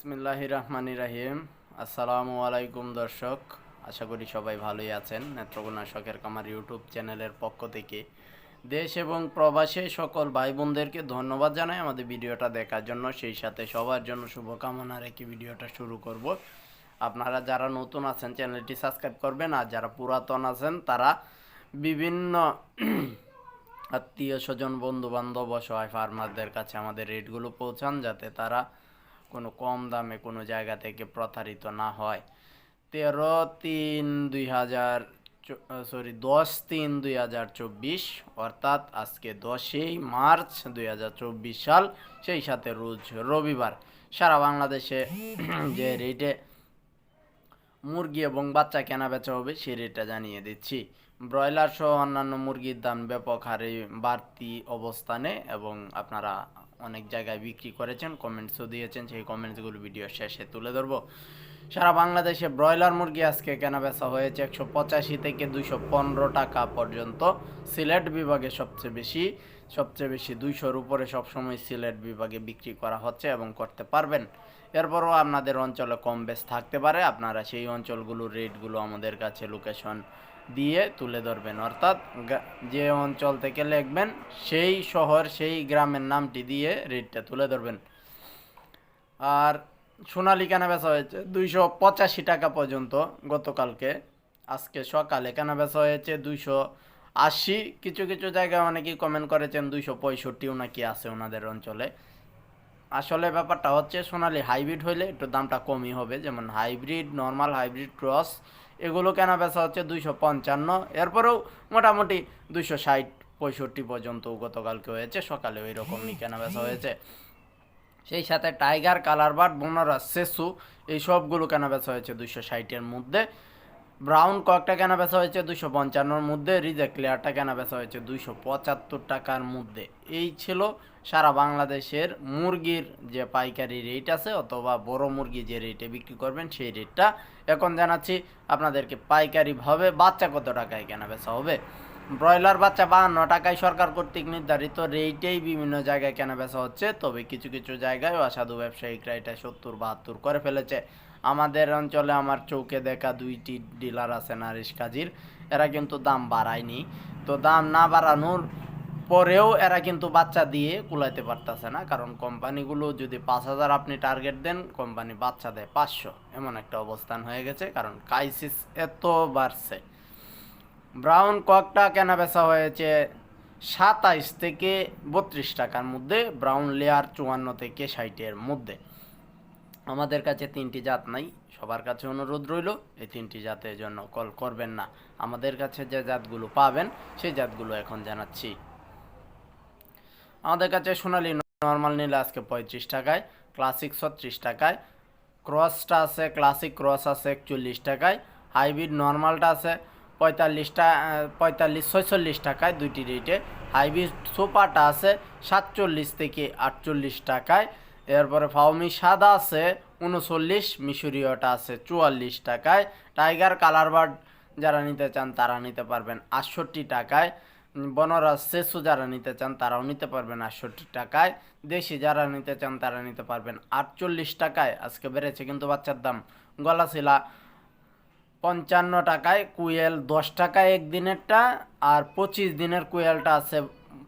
বিসমিল্লাহ রহমান রাহিম। আসসালামু আলাইকুম দর্শক, আশা করি সবাই ভালোই আছেন নেত্রকোনা শখের কামার ইউটিউব চ্যানেলের পক্ষ থেকে। দেশ এবং প্রবাসী সকল ভাই বোনদেরকে ধন্যবাদ জানাই আমাদের ভিডিওটা দেখার জন্য। সেই সাথে সবার জন্য শুভকামনা রেখে ভিডিওটা শুরু করব। আপনারা যারা নতুন আছেন, চ্যানেলটি সাবস্ক্রাইব করবেন আর যারা পুরাতন আছেন, তারা বিভিন্ন আত্মীয় স্বজন বন্ধু বান্ধব অসহায় ফার্মারদের কাছে আমাদের রেটগুলো পৌঁছান যাতে তারা কোনো কম দামে কোনো জায়গা থেকে প্রতারিত না হয়। তেরো তিন দুই হাজার সরি দশ তিন দুই হাজার চব্বিশ, অর্থাৎ আজকে দশই মার্চ দুই হাজার চব্বিশ সাল, সেই সাথে রোজ রবিবার। সারা বাংলাদেশে যে রেটে মুরগি এবং বাচ্চা কেনা বেচা হবে, সে রেটটা জানিয়ে দিচ্ছি। ব্রয়লার সহ অন্যান্য মুরগির দাম ব্যাপক হারে বাড়তি অবস্থানে এবং আপনারা অনেক জায়গায় বিক্রি করেছেন কমেন্টসও দিয়েছেন, সেই কমেন্টসগুলো ভিডিও শেষে তুলে ধরবো। সারা বাংলাদেশে ব্রয়লার মুরগি আজকে কেনা বেচা হয়েছে একশো পঁচাশি থেকে দুইশো পনেরো টাকা পর্যন্ত। সিলেট বিভাগে সবচেয়ে বেশি সবচেয়ে বেশি দুইশোর উপরে সবসময় সিলেট বিভাগে বিক্রি করা হচ্ছে এবং করতে পারবেন। এরপরও আপনাদের অঞ্চলে কম বেশ থাকতে পারে, আপনারা সেই অঞ্চলগুলোর রেটগুলো আমাদের কাছে লোকেশন দিয়ে তুলে ধরবেন। অর্থাৎ যে অঞ্চল থেকে লিখবেন, সেই শহর, সেই গ্রামের নামটি দিয়ে রেটটা তুলে ধরবেন। আর সোনালি কেনা বেচা হয়েছে দুইশো পঁচাশি টাকা পর্যন্ত গতকালকে। আজকে সকালে কেনা বেচা হয়েছে দুইশো আশি। কিছু কিছু জায়গায় অনেকেই কমেন্ট করেছেন দুইশো পঁয়ষট্টিও নাকি আছে ওনাদের অঞ্চলে। আসলে ব্যাপারটা হচ্ছে সোনালি হাইব্রিড হইলে একটু দামটা কমই হবে। যেমন হাইব্রিড নর্মাল হাইব্রিড ক্রস এগুলো কেনা বেচা হচ্ছে দুইশো পঞ্চান্ন। এরপরেও মোটামুটি দুইশো ষাট, পঁয়ষট্টি পর্যন্ত গতকালকে হয়েছে, সকালে ওই রকমই কেনা বেচা হয়েছে। সেই সাথে টাইগার কালার বোনারা সেসু, এই সবগুলো কেনা বেচা হয়েছে দুইশো ষাটের মধ্যে। ব্রাউন কয়েকটা কেনা বেচা হয়েছে দুশো পঞ্চান্নর মধ্যে, রিজেক্ট ক্লিয়ারটা কেনা বেচা হয়েছে দুশো পঁচাত্তর টাকার মধ্যে। এই ছিল সারা বাংলাদেশের মুরগির যে পাইকারি রেট আছে অথবা বড় মুরগি যে রেটে বিক্রি করবেন সেই রেটটা। এখন জানাচ্ছি আপনাদেরকে পাইকারিভাবে বাচ্চা কত টাকায় কেনা বেচা হবে? ব্রয়লার বাচ্চা বাহান্ন টাকায় সরকার কর্তৃক নির্ধারিত রেটেই বিভিন্ন জায়গায় কেনা বেচা হচ্ছে, তবে কিছু কিছু জায়গায় অসাধু ব্যবসায়িকরা এটা সত্তর বাহাত্তর করে ফেলেছে। আমাদের অঞ্চলে আমার চৌকে দেখা দুইটি ডিলার আছে নারিশ কাজির, এরা কিন্তু দাম বাড়ায়নি। তো দাম না বাড়ানোর পরেও এরা কিন্তু বাচ্চা দিয়ে কুলাইতে পারতেছে না, কারণ কোম্পানিগুলো যদি পাঁচ হাজার আপনি টার্গেট দেন, কোম্পানি বাচ্চা দেয় পাঁচশো। এমন একটা অবস্থান হয়ে গেছে, কারণ ক্রাইসিস এত বাড়ছে। ব্রাউন ককটা কেনা বেচা হয়েছে? সাতাইশ থেকে বত্রিশ টাকার মধ্যে, ব্রাউন লেয়ার চুয়ান্ন থেকে ষাটের মধ্যে। আমাদের কাছে তিনটি জাত নাই, সবার কাছে অনুরোধ রইল, এই তিনটি জাতের জন্য কল করবেন না। আমাদের কাছে যে জাতগুলো পাবেন, সেই জাতগুলো এখন জানাচ্ছি। আমাদের কাছে সোনালি নর্মাল নিলে আজকে পঁয়ত্রিশ টাকায়, ক্লাসিক ছত্রিশ টাকায়, ক্রসটা আছে, ক্লাসিক ক্রস আছে একচল্লিশ টাকায়, হাইব্রিড নর্মালটা আছে পঁয়তাল্লিশটা পঁয়তাল্লিশ, ছয়চল্লিশ টাকায় দুইটি রেটে। হাইব্রিড সুপারটা আছে সাতচল্লিশ থেকে আটচল্লিশ টাকায়। এরপরে ফাউমি সাদা আছে উনচল্লিশ, মিশরীয়টা আছে চুয়াল্লিশ টাকায়। টাইগার কালার বার্ড যারা নিতে চান তারা নিতে পারবেন আটষট্টি টাকায়। বনরাজ সেসু যারা নিতে চান তারাও নিতে পারবেন আটষট্টি টাকায়। দেশি যারা নিতে চান তারা নিতে পারবেন আটচল্লিশ টাকায়। আজকে বেড়েছে কিন্তু বাচ্চার দাম। গলাশিলা পঞ্চান্ন টাকায় কুয়েল, দশ টাকায় একদিনেরটা আর পঁচিশ দিনের কুয়েলটা আছে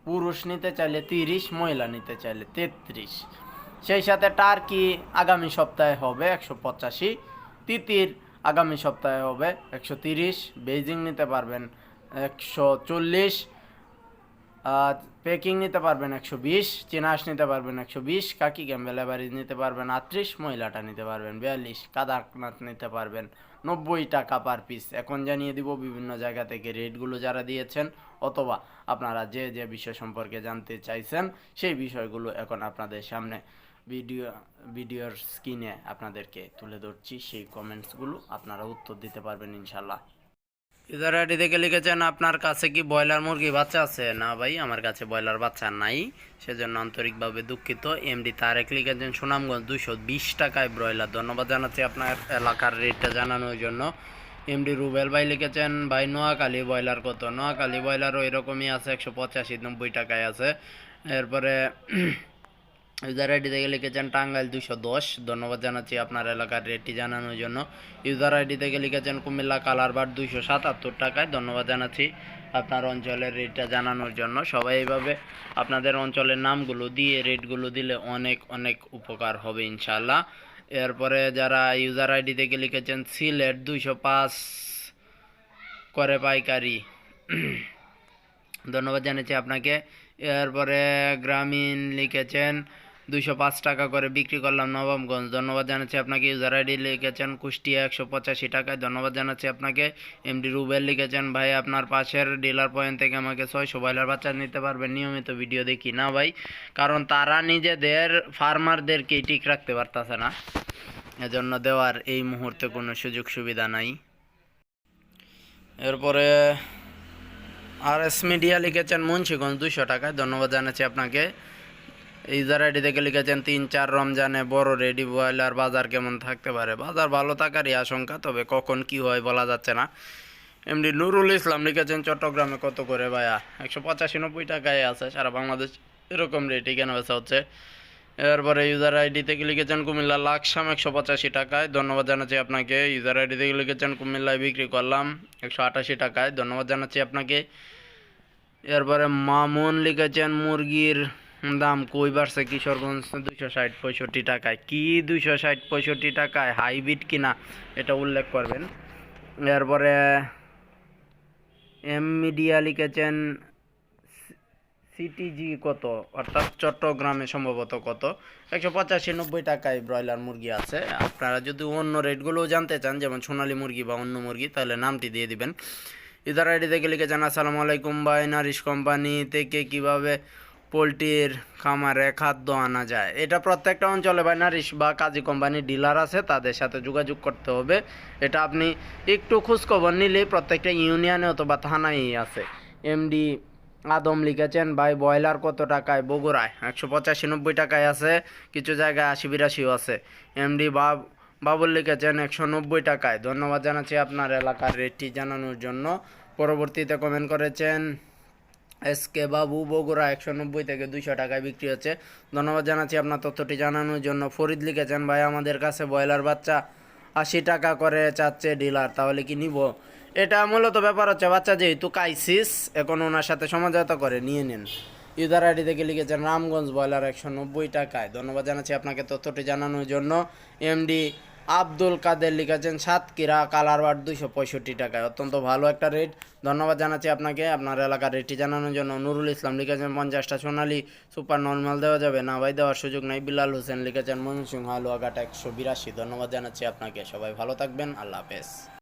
পুরুষ নিতে চাইলে তিরিশ, মহিলা নিতে চাইলে তেত্রিশ। সেই সাথে টার্কি আগামী সপ্তাহে হবে একশো পঁচাশি, তিতির আগামী সপ্তাহে হবে একশো তিরিশ, বেইজিং নিতে পারবেন একশো চল্লিশ পেকিং নিতে পারবেন একশো বিশ চিনাস নিতে পারবেন একশো বিশ, কাকি ক্যাম্বেল এভারেজ নিতে পারবেন আটত্রিশ, মহিলাটা নিতে পারবেন বিয়াল্লিশ, কাদারনাথ নিতে পারবেন নব্বই টাকা পার পিস এখন জানিয়ে দিব বিভিন্ন জায়গা থেকে রেটগুলো যারা দিয়েছেন অথবা আপনারা যে যে বিষয় সম্পর্কে জানতে চাইছেন, সেই বিষয়গুলো এখন আপনাদের সামনে ভিডিও ভিডিওর স্ক্রিনে আপনাদেরকে তুলে ধরছি। সেই কমেন্টসগুলো আপনারা উত্তর দিতে পারবেন ইনশাল্লাহ ইউজার আইডি থেকে লিখেছেন, আপনার কাছে কি ব্রয়লার মুরগি বাচ্চা আছে? না ভাই, আমার কাছে ব্রয়লার বাচ্চা নাই। সেজন্য আন্তরিকভাবে দুঃখিত। এমডি তারেক লিখেছেন, সুনামগঞ্জ দুশো বিশ টাকায় ব্রয়লার। ধন্যবাদ জানাচ্ছি আপনার এলাকার রেটটা জানানোর জন্য। এমডি রুবেল ভাই লিখেছেন, ভাই, নোয়াখালী ব্রয়লার কত? নোয়াখালী ব্রয়লারও এরকমই আছে, একশো পঁচাশি নব্বই টাকায় আছে। এরপরে ইউজার আইডি থেকে লিখেছেন টাঙ্গাইল দুশো দশ। ধন্যবাদ জানাচ্ছি আপনার এলাকার রেটটি জানানোর জন্য। ইউজার আইডি থেকে লিখেছেন কুমিল্লা কালার কালারবার দুইশো সাতাত্তর টাকায়। ধন্যবাদ জানাচ্ছি আপনার অঞ্চলের রেটটা জানানোর জন্য। সবাই এইভাবে আপনাদের অঞ্চলের নামগুলো দিয়ে রেটগুলো দিলে অনেক অনেক উপকার হবে ইনশাল্লাহ এরপরে যারা ইউজার আইডি থেকে লিখেছেন সিলেট দুইশো পাঁচ করে পাইকারি। ধন্যবাদ জানাচ্ছি আপনাকে। এরপরে গ্রামীণ লিখেছেন দুইশো পাঁচ টাকা করে বিক্রি করলাম নবমগঞ্জ ধন্যবাদ জানাচ্ছি আপনাকে। ইউজার আইডি লিখেছেন কুষ্টিয়া একশো পঁচাশি টাকায়। ধন্যবাদ জানাচ্ছি আপনাকে। এমডি রুবেল লিখেছেন, ভাই, আপনার পাশের ডিলার পয়েন্ট থেকে আমাকে ছয়শো বয়লার বাচ্চা নিতে পারবেন নিয়মিত ভিডিও দেখি। না, ভাই, কারণ তারা নিজেদের ফার্মারদেরকেই ঠিক রাখতে পারতেছে না। এজন্য দেওয়ার এই মুহূর্তে কোনো সুযোগ সুবিধা নাই। এরপরে আর এস মিডিয়া লিখেছেন, মুন্সিগঞ্জ দুশো টাকায়। ধন্যবাদ জানাচ্ছি আপনাকে। ইউজার আইডি থেকে লিখেছেন, তিন চার রমজানে বড় রেডি বয়লার বাজার কেমন থাকতে পারে? বাজার ভালো থাকারই আশঙ্কা, তবে কখন কি হয় বলা যাচ্ছে না। এমনি নুরুল ইসলাম লিখেছেন, চট্টগ্রামে কত করে ভাইয়া? একশো পঁচাশি নব্বই টাকায় আছে, সারা বাংলাদেশ এরকম রেটই কেন বেচা হচ্ছে। এরপরে ইউজার আইডি থেকে লিখেছেন, কুমিল্লা লাকসাম একশো পঁচাশি টাকায়। ধন্যবাদ জানাচ্ছি আপনাকে। ইউজার আইডি থেকে লিখেছেন, কুমিল্লায় বিক্রি করলাম একশো আটাশি টাকায়। ধন্যবাদ জানাচ্ছি আপনাকে। এরপরে মামুন লিখেছেন, মুরগির দাম কই বাড়ছে কিশোরগঞ্জ? দুইশো ষাট, পঁয়ষট্টি টাকায়। কি দুইশো ষাট, পঁয়ষট্টি টাকায়? হাইব্রিড কিনা? এটা উল্লেখ করবেন। এরপরে, এম মিডিয়া লিখেছেন, সিটিজি কত? অর্থাৎ চট্টগ্রামে সম্ভবত কত? একশো পঁচাশি নব্বই টাকায় ব্রয়লার মুরগি আছে। আপনারা যদি অন্য রেটগুলোও জানতে চান, যেমন সোনালী মুরগি বা অন্য মুরগি, তাহলে নামটি দিয়ে দিবেন। ইদার আইডি থেকে লিখেছেন, আসসালামু আলাইকুম ভাই, নারিশ কোম্পানি থেকে কীভাবে পোলট্রির খামারে খাদ্য আনা যায়। এটা প্রত্যেকটা অঞ্চলে ভাই নারিশ বা কাজী কোম্পানির ডিলার আছে, তাদের সাথে যোগাযোগ করতে হবে। এটা আপনি একটু খোঁজখবর নিলেই প্রত্যেকটা ইউনিয়নে অথবা থানায় আছে। এমডি আদম লিখেছেন, ভাই, ব্রয়লার কত টাকায়? বগুড়ায়। একশো পঁচাশি, নব্বই টাকায় আছে, কিছু জায়গায় আশি, বিরাশিও আছে। এমডি বাব, বাবুল লিখেছেন, একশো নব্বই টাকায়। ধন্যবাদ জানাচ্ছি আপনার এলাকার রেটটি জানানোর জন্য। পরবর্তীতে কমেন্ট করেছেন এস কে বাবু বগুড়া একশো নব্বই থেকে দুইশো টাকায় বিক্রি হচ্ছে। ধন্যবাদ জানাচ্ছি আপনার তথ্যটি জানানোর জন্য। ফরিদ লিখেছেন, ভাই, আমাদের কাছে ব্রয়লার বাচ্চা আশি টাকা করে চাচ্ছে ডিলার, তাহলে কি নিব? এটা মূলত ব্যাপার হচ্ছে, বাচ্চা যেহেতু কাইসিস এখন ওনার সাথে সমঝোতা করে, নিয়ে নেন। ইউজার আইডি থেকে লিখেছেন, রামগঞ্জ ব্রয়লার একশো নব্বই টাকায়। ধন্যবাদ জানাচ্ছি আপনাকে তথ্যটি জানানোর জন্য। এমডি আব্দুল কাদের লিখেছেন, সাতক্ষীরা কালারবার দুইশো পঁয়ষট্টি টাকায়। অত্যন্ত ভালো একটা রেট ধন্যবাদ জানাচ্ছি আপনাকে। আপনার এলাকার রেটটি জানানোর জন্য নুরুল ইসলাম লিখেছেন, পঞ্চাশটা সোনালি সুপার নর্মাল দেওয়া যাবে। না ভাই, দেওয়ার সুযোগ নাই। বিলাল হোসেন লিখেছেন, ময়মনসিংহ, হালুয়াঘাট একশো বিরাশি। ধন্যবাদ জানাচ্ছি আপনাকে। সবাই ভালো থাকবেন। আল্লাহ হাফেজ।